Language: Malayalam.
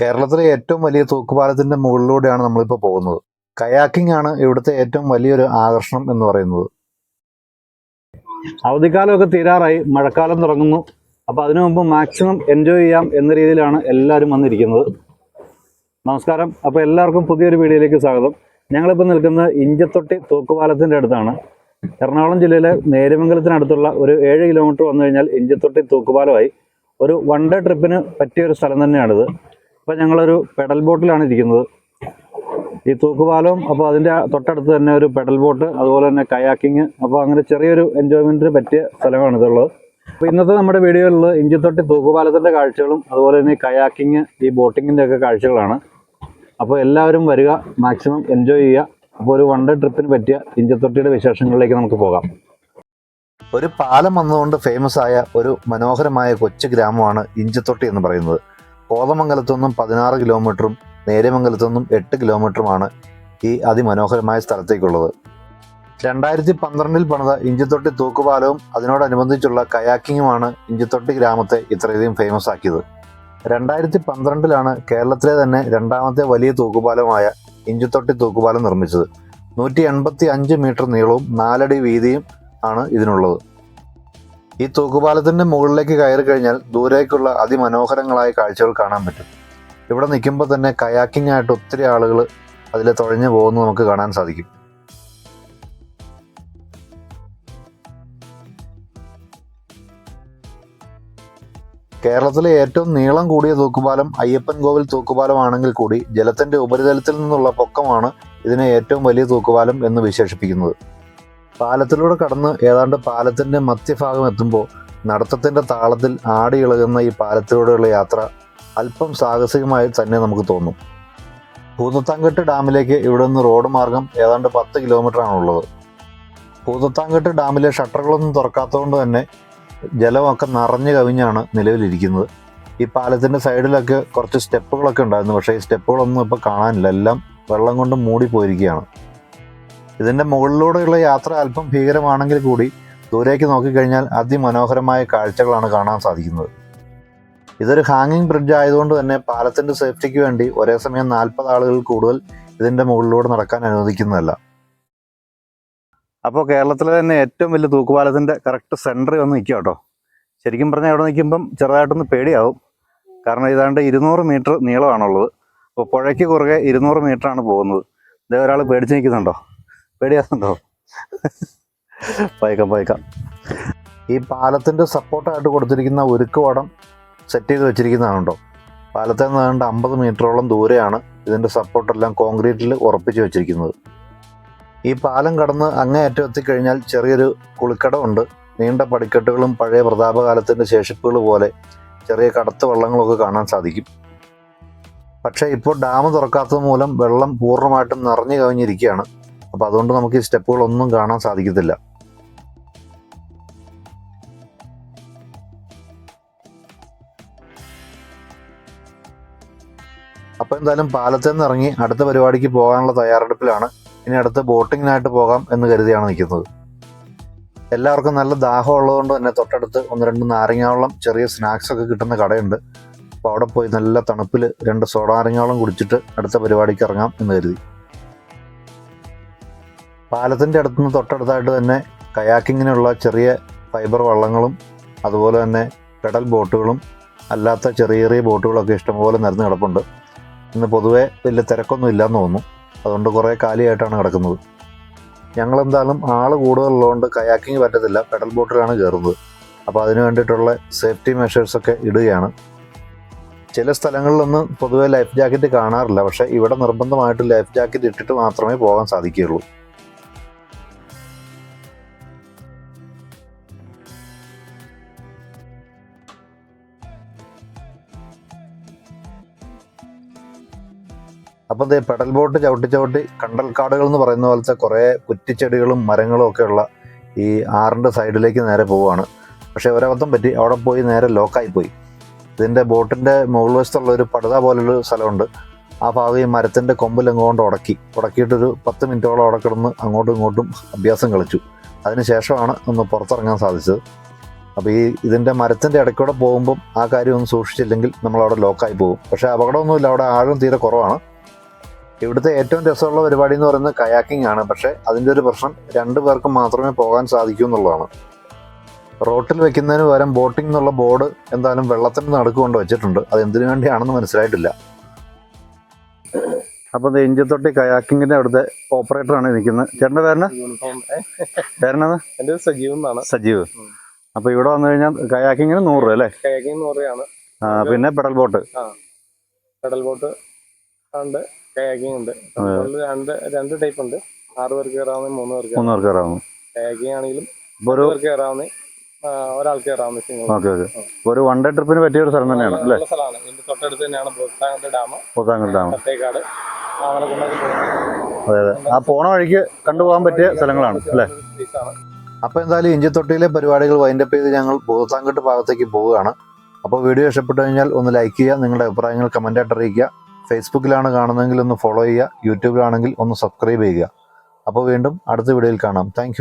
കേരളത്തിലെ ഏറ്റവും വലിയ തൂക്കുപാലത്തിന്റെ മുകളിലൂടെയാണ് നമ്മളിപ്പോൾ പോകുന്നത്. കയാക്കിംഗ് ആണ് ഇവിടുത്തെ ഏറ്റവും വലിയൊരു ആകർഷണം എന്ന് പറയുന്നത്. അവധിക്കാലമൊക്കെ തീരാറായി മഴക്കാലം തുടങ്ങുന്നു. അപ്പോൾ അതിനു മുമ്പ് മാക്സിമം എൻജോയ് ചെയ്യാം എന്ന രീതിയിലാണ് എല്ലാവരും വന്നിരിക്കുന്നത്. നമസ്കാരം. അപ്പോൾ എല്ലാവർക്കും പുതിയൊരു വീഡിയോയിലേക്ക് സ്വാഗതം. ഞങ്ങളിപ്പോൾ നിൽക്കുന്നത് ഇഞ്ചത്തൊട്ടി തൂക്കുപാലത്തിന്റെ അടുത്താണ്. എറണാകുളം ജില്ലയിലെ നേര്യമംഗലത്തിനടുത്തുള്ള ഒരു ഏഴ് കിലോമീറ്റർ വന്നു കഴിഞ്ഞാൽ ഇഞ്ചത്തൊട്ടി തൂക്കുപാലമായി. ഒരു വൺ ഡേ ട്രിപ്പിന് പറ്റിയ ഒരു സ്ഥലം തന്നെയാണിത്. അപ്പോൾ ഞങ്ങളൊരു പെഡൽ ബോട്ടിലാണ് ഇരിക്കുന്നത്. ഈ തൂക്കുപാലവും അപ്പോൾ അതിന്റെ തൊട്ടടുത്ത് തന്നെ ഒരു പെഡൽ ബോട്ട് അതുപോലെ തന്നെ കയാക്കിങ് അപ്പോൾ അങ്ങനെ ചെറിയൊരു എൻജോയ്മെന്റിന് പറ്റിയ സ്ഥലമാണ് ഇതുള്ളത്. അപ്പോൾ ഇന്നത്തെ നമ്മുടെ വീഡിയോയിൽ ഇഞ്ചിത്തൊട്ടി തൂക്കുപാലത്തിന്റെ കാഴ്ചകളും അതുപോലെ തന്നെ കയാക്കിങ് ഈ ബോട്ടിങ്ങിന്റെ ഒക്കെ കാഴ്ചകളാണ്. അപ്പോൾ എല്ലാവരും വരിക മാക്സിമം എൻജോയ് ചെയ്യുക. അപ്പോൾ ഒരു വൺ ഡേ ട്രിപ്പിന് പറ്റിയ ഇഞ്ചിത്തൊട്ടിയുടെ വിശേഷങ്ങളിലേക്ക് നമുക്ക് പോകാം. ഒരു പാലം വന്നുകൊണ്ട് ഫേമസ് ആയ ഒരു മനോഹരമായ കൊച്ചു ഗ്രാമമാണ് ഇഞ്ചിത്തൊട്ടി എന്ന് പറയുന്നത്. കോതമംഗലത്തു നിന്നും പതിനാറ് കിലോമീറ്ററും നേര്യമംഗലത്തു നിന്നും എട്ട് കിലോമീറ്ററുമാണ് ഈ അതിമനോഹരമായ സ്ഥലത്തേക്കുള്ളത്. രണ്ടായിരത്തി പന്ത്രണ്ടിൽ പണിത ഇഞ്ചിത്തൊട്ടി തൂക്കുപാലവും അതിനോടനുബന്ധിച്ചുള്ള കയാക്കിങ്ങുമാണ് ഇഞ്ചിത്തൊട്ടി ഗ്രാമത്തെ ഇത്രയധികം ഫേമസ് ആക്കിയത്. രണ്ടായിരത്തി പന്ത്രണ്ടിലാണ് കേരളത്തിലെ തന്നെ രണ്ടാമത്തെ വലിയ തൂക്കുപാലമായ ഇഞ്ചിത്തൊട്ടി തൂക്കുപാലം നിർമ്മിച്ചത്. നൂറ്റി എൺപത്തി അഞ്ച് മീറ്റർ നീളവും നാലടി വീതിയും ആണ് ഇതിനുള്ളത്. ഈ തൂക്കുപാലത്തിന്റെ മുകളിലേക്ക് കയറി കഴിഞ്ഞാൽ ദൂരേക്കുള്ള അതിമനോഹരങ്ങളായ കാഴ്ചകൾ കാണാൻ പറ്റും. ഇവിടെ നിൽക്കുമ്പോൾ തന്നെ കയാക്കിംഗ് ആയിട്ട് ഒത്തിരി ആളുകൾ അതിൽ തുഴഞ്ഞു പോകുന്നത് നമുക്ക് കാണാൻ സാധിക്കും. കേരളത്തിലെ ഏറ്റവും നീളം കൂടിയ തൂക്കുപാലം അയ്യപ്പൻ കോവിൽ തൂക്കുപാലം ആണെങ്കിൽ കൂടി ജലത്തിന്റെ ഉപരിതലത്തിൽ നിന്നുള്ള പൊക്കമാണ് ഇതിനെ ഏറ്റവും വലിയ തൂക്കുപാലം എന്ന് വിശേഷിപ്പിക്കുന്നത്. പാലത്തിലൂടെ കടന്ന് ഏതാണ്ട് പാലത്തിന്റെ മധ്യഭാഗം എത്തുമ്പോൾ നടത്തത്തിന്റെ താളത്തിൽ ആടി ഇളകുന്ന ഈ പാലത്തിലൂടെയുള്ള യാത്ര അല്പം സാഹസികമായി തന്നെ നമുക്ക് തോന്നും. പൂതത്താങ്കെട്ട് ഡാമിലേക്ക് ഇവിടെ നിന്ന് റോഡ് മാർഗം ഏതാണ്ട് പത്ത് കിലോമീറ്റർ ആണുള്ളത് പൂതത്താങ്കെട്ട് ഡാമിലെ ഷട്ടറുകളൊന്നും തുറക്കാത്തതുകൊണ്ട് തന്നെ ജലമൊക്കെ നിറഞ്ഞു കവിഞ്ഞാണ് നിലവിലിരിക്കുന്നത്. ഈ പാലത്തിന്റെ സൈഡിലൊക്കെ കുറച്ച് സ്റ്റെപ്പുകളൊക്കെ ഉണ്ടായിരുന്നു. പക്ഷേ ഈ സ്റ്റെപ്പുകളൊന്നും ഇപ്പോൾ കാണാനില്ല. എല്ലാം വെള്ളം കൊണ്ട് മൂടി പോയിരിക്കുകയാണ് ഇതിന്റെ മുകളിലൂടെയുള്ള യാത്ര അല്പം ഭീകരമാണെങ്കിൽ കൂടി ദൂരേക്ക് നോക്കിക്കഴിഞ്ഞാൽ അതിമനോഹരമായ കാഴ്ചകളാണ് കാണാൻ സാധിക്കുന്നത്. ഇതൊരു ഹാങ്ങിങ് ബ്രിഡ്ജ് ആയതുകൊണ്ട് തന്നെ പാലത്തിന്റെ സേഫ്റ്റിക്ക് വേണ്ടി ഒരേ സമയം നാൽപ്പത് ആളുകൾ കൂടുതൽ ഇതിന്റെ മുകളിലൂടെ നടക്കാൻ അനുവദിക്കുന്നതല്ല. അപ്പോൾ കേരളത്തിലെ തന്നെ ഏറ്റവും വലിയ തൂക്കുപാലത്തിന്റെ കറക്റ്റ് സെന്ററിൽ വന്ന് നിൽക്കുക കേട്ടോ. ശരിക്കും പറഞ്ഞാൽ അവിടെ നിൽക്കുമ്പം ചെറുതായിട്ടൊന്ന് പേടിയാവും. കാരണം ഏതാണ്ട് ഇരുന്നൂറ് മീറ്റർ നീളമാണുള്ളത്. അപ്പോൾ പുഴയ്ക്ക് കുറുകെ ഇരുന്നൂറ് ആണ് പോകുന്നത്. ഇതേ ഒരാൾ പേടിച്ച് നിൽക്കുന്നുണ്ടോ? പേടിയാകുന്നുണ്ടോ പയക്കാം പയക്കാം. ഈ പാലത്തിന്റെ സപ്പോർട്ടായിട്ട് കൊടുത്തിരിക്കുന്ന ഉരുക്ക് വടം സെറ്റ് ചെയ്ത് വെച്ചിരിക്കുന്നതാണുണ്ടോ? പാലത്തിൽ നിന്ന് ഏതാണ്ട് അമ്പത് മീറ്ററോളം ദൂരെയാണ് ഇതിന്റെ സപ്പോർട്ടെല്ലാം കോൺക്രീറ്റിൽ ഉറപ്പിച്ച് വെച്ചിരിക്കുന്നത്. ഈ പാലം കടന്ന് അങ്ങേയറ്റം എത്തിക്കഴിഞ്ഞാൽ ചെറിയൊരു കുളിക്കടമുണ്ട് നീണ്ട പടിക്കെട്ടുകളും പഴയ പ്രതാപകാലത്തിന്റെ ശേഷിപ്പുകൾ പോലെ ചെറിയ കടത്ത് വള്ളങ്ങളൊക്കെ കാണാൻ സാധിക്കും. പക്ഷേ ഇപ്പോൾ ഡാം തുറക്കാത്തത് മൂലം വെള്ളം പൂർണമായിട്ടും നിറഞ്ഞു കവിഞ്ഞിരിക്കുകയാണ്. അപ്പോൾ അതുകൊണ്ട് നമുക്ക് ഈ സ്റ്റെപ്പുകളൊന്നും കാണാൻ സാധിക്കത്തില്ല. അപ്പോൾ എന്തായാലും പാലത്തിൽ നിന്ന് ഇറങ്ങി അടുത്ത പരിപാടിക്ക് പോകാനുള്ള തയ്യാറെടുപ്പിലാണ്. ഇനി അടുത്ത ബോട്ടിങ്ങിനായിട്ട് പോകാം എന്ന് കരുതിയാണ് നിൽക്കുന്നത്. എല്ലാവർക്കും നല്ല ദാഹം ഉള്ളതുകൊണ്ട് തന്നെ തൊട്ടടുത്ത് ഒന്ന് രണ്ട് നാരങ്ങാവെള്ളം ചെറിയ സ്നാക്സ് ഒക്കെ കിട്ടുന്ന കടയുണ്ട്. അപ്പോൾ അവിടെ പോയി നല്ല തണുപ്പിൽ രണ്ട് സോഡ നാരങ്ങാവെള്ളം കുടിച്ചിട്ട് അടുത്ത പരിപാടിക്ക് ഇറങ്ങാം എന്ന് കരുതി. പാലത്തിന്റെ അടുത്തുനിന്ന് തൊട്ടടുത്തായിട്ട് തന്നെ കയാക്കിങ്ങിനുള്ള ചെറിയ ഫൈബർ വള്ളങ്ങളും അതുപോലെ തന്നെ പെഡൽ ബോട്ടുകളും അല്ലാത്ത ചെറിയ ചെറിയ ബോട്ടുകളൊക്കെ ഇഷ്ടംപോലെ നിരന്ന് കിടപ്പുണ്ട്. ഇന്ന് പൊതുവെ വലിയ തിരക്കൊന്നും ഇല്ലയെന്ന് തോന്നുന്നു. അതുകൊണ്ട് കുറേ കാലിയായിട്ടാണ് കിടക്കുന്നത്. ഞങ്ങളെന്തായാലും ആൾ കൂടുതലുള്ളതുകൊണ്ട് കയാക്കിങ് പറ്റത്തില്ല. പെഡൽ ബോട്ടിലാണ് കയറുന്നത്. അപ്പോൾ അതിന് വേണ്ടിയിട്ടുള്ള സേഫ്റ്റി മെഷേഴ്സൊക്കെ ഇടുകയാണ്. ചില സ്ഥലങ്ങളിലൊന്നും പൊതുവെ ലൈഫ് ജാക്കറ്റ് കാണാറില്ല. പക്ഷേ ഇവിടെ നിർബന്ധമായിട്ട് ലൈഫ് ജാക്കറ്റ് ഇട്ടിട്ട് മാത്രമേ പോകാൻ സാധിക്കുകയുള്ളൂ. അപ്പം ദേ പെഡൽ ബോട്ട് ചവിട്ടി ചവിട്ടി കണ്ടൽക്കാടുകൾ എന്ന് പറയുന്ന പോലത്തെ കുറേ കുറ്റിച്ചെടികളും മരങ്ങളും ഒക്കെ ഉള്ള ഈ ആറിന്റെ സൈഡിലേക്ക് നേരെ പോവുകയാണ്. പക്ഷേ ഒരബദ്ധം പറ്റി. അവിടെ പോയി നേരെ ലോക്കായി പോയി. ഇതിന്റെ ബോട്ടിന്റെ മുകൾ വശത്തുള്ള ഒരു പടുത പോലൊരു സ്ഥലമുണ്ട്. ആ ഭാഗം ഈ മരത്തിന്റെ കൊമ്പിലെങ്ങോണ്ട് ഉടക്കി. ഉടക്കിയിട്ടൊരു പത്ത് മിനിറ്റോളം അവിടെ കിടന്ന് അങ്ങോട്ടും ഇങ്ങോട്ടും അഭ്യാസം കളിച്ചു. അതിനുശേഷമാണ് ഒന്ന് പുറത്തിറങ്ങാൻ സാധിച്ചത്. അപ്പോൾ ഈ ഇതിന്റെ മരത്തിന്റെ ഇടയ്ക്കൂടെ പോകുമ്പം ആ കാര്യം ഒന്ന് സൂക്ഷിച്ചില്ലെങ്കിൽ നമ്മൾ അവിടെ ലോക്കായി പോകും. പക്ഷേ അപകടമൊന്നുമില്ല. അവിടെ ആഴം തീരെ കുറവാണ്. ഇവിടുത്തെ ഏറ്റവും രസമുള്ള പരിപാടി എന്ന് പറയുന്നത് കയാക്കിംഗ് ആണ്. പക്ഷേ അതിന്റെ ഒരു പ്രശ്നം രണ്ട് പേർക്ക് മാത്രമേ പോകാൻ സാധിക്കൂ എന്നുള്ളതാണ്. റോട്ടിൽ വെക്കുന്നതിന് പകരം ബോട്ടിംഗ് എന്നുള്ള ബോർഡ് എന്തായാലും വെള്ളത്തിന് നടുക്ക് കൊണ്ട് വെച്ചിട്ടുണ്ട്. അത് എന്തിനു വേണ്ടിയാണെന്ന് മനസ്സിലായിട്ടില്ല. അപ്പോൾ ഇഞ്ചി ഇഞ്ചത്തൊട്ടി കയാക്കിങ്ങിന്റെ അവിടുത്തെ ഓപ്പറേറ്ററാണ് നിൽക്കുന്നത്. ചേട്ടന്റെ പേരന പേരനത് എന്റെ സജീവ് എന്നാണ്. സജീവ്. അപ്പൊ അപ്പോൾ ഇവിടെ വന്നു കഴിഞ്ഞാൽ കയാക്കിങ്ങിന് നൂറ് രൂപ അല്ലേ? കയാക്കിങ് നൂറ് രൂപയാണ്. പിന്നെ പെഡൽ ബോട്ട്. പെഡൽ ബോട്ട് ഉണ്ട്. കയാക്കിംഗ് ഉണ്ട് രണ്ട് രണ്ട് ടൈപ്പ് ഉണ്ട് ആറ് പേർക്ക് കയറാവുന്ന മൂന്ന് പേർക്ക് മൂന്ന് പേർക്ക് കയറാവുന്ന കയാക്കിംഗ് ആണെങ്കിലും ഒരു പേർക്ക് കയറാവുന്ന ഒരാൾക്ക് കയറാവുന്ന സിംഗിൾ. Okay okay. ഒരു വൺ ഡേ ട്രിപ്പിന് പറ്റിയ ഒരു സ്ഥലം തന്നെയാണ് അല്ലേ? നല്ല സ്ഥലമാണ്. ഇതിന്റെ തൊട്ടടുത്ത് തന്നെയാണ് ബോത്താങ്കത്തെ ഡാം. പോത്താങ്കൽ ഡാം. തേക്കാട് അതെ അതെ. ആ പോണ വഴിക്ക് കണ്ടുപോകാൻ പറ്റിയ സ്ഥലങ്ങളാണ് അല്ലേ? അപ്പൊ അപ്പോൾ എന്തായാലും ഇഞ്ചിത്തൊട്ടിയിലെ പരിപാടികൾ വൈൻഡപ്പ് ചെയ്ത് ഞങ്ങൾ ഭൂതത്താങ്കട്ട് ഭാഗത്തേക്ക് പോവുകയാണ്. അപ്പോൾ വീഡിയോ ഇഷ്ടപ്പെട്ടു കഴിഞ്ഞാൽ ഒന്ന് ലൈക്ക് ചെയ്യുക നിങ്ങളുടെ അഭിപ്രായങ്ങൾ കമന്റായിട്ട് അറിയിക്കുക. ഫേസ്ബുക്കിലാണ് കാണുന്നതെങ്കിൽ ഒന്ന് ഫോളോ ചെയ്യുക യൂട്യൂബിലാണെങ്കിൽ ഒന്ന് സബ്സ്ക്രൈബ് ചെയ്യുക. അപ്പോൾ വീണ്ടും അടുത്ത വീഡിയോയിൽ കാണാം. താങ്ക്